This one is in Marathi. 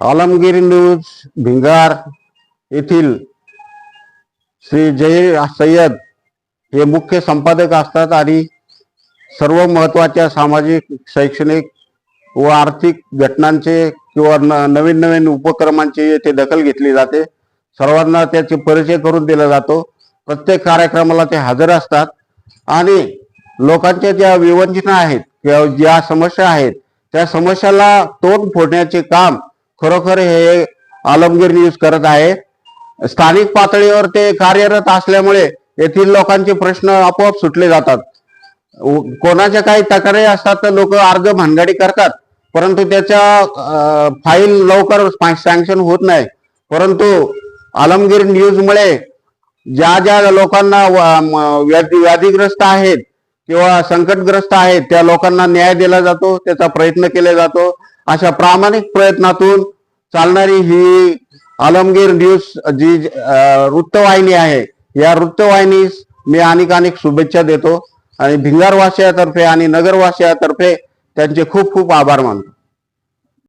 आलमगीर न्यूज भिंगार येथील श्री जय सय्यद हे मुख्य संपादक असतात आणि सर्व महत्त्वाच्या सामाजिक शैक्षणिक व आर्थिक घटनांचे किंवा न नवीन नवीन उपक्रमांची येथे दखल घेतली जाते. सर्वांना त्याचे परिचय करून दिला जातो. प्रत्येक कार्यक्रमाला ते हजर असतात. आणि लोकांच्या ज्या विवंचना आहेत किंवा ज्या समस्या आहेत त्या समस्याला तोंड फोडण्याचे काम खरोखर हे आलमगीर न्यूज करत आहे. स्थानिक पातळीवर ते कार्यरत असल्यामुळे येथील लोकांचे प्रश्न आपोआप सुटले जातात. कोणाच्या काही तक्रारी असतात तर लोक अर्ज भानगडी करतात. परंतु त्याच्या फाईल लवकर सँक्शन होत नाही. परंतु आलमगीर न्यूजमुळे ज्या ज्या लोकांना व्याधी व्याधीग्रस्त आहेत किंवा संकटग्रस्त आहेत त्या लोकांना न्याय दिला जातो त्याचा प्रयत्न केला जातो. अशा प्रामाणिक प्रयत्नातून चालणारी ही आलमगीर न्यूज जी वृत्तवाहिनी आहे या वृत्तवाहिनीस मी अनेक अनेक शुभेच्छा देतो. आणि भिंगारवासियातर्फे आणि नगरवासियातर्फे त्यांचे खूप खूप आभार मानतो.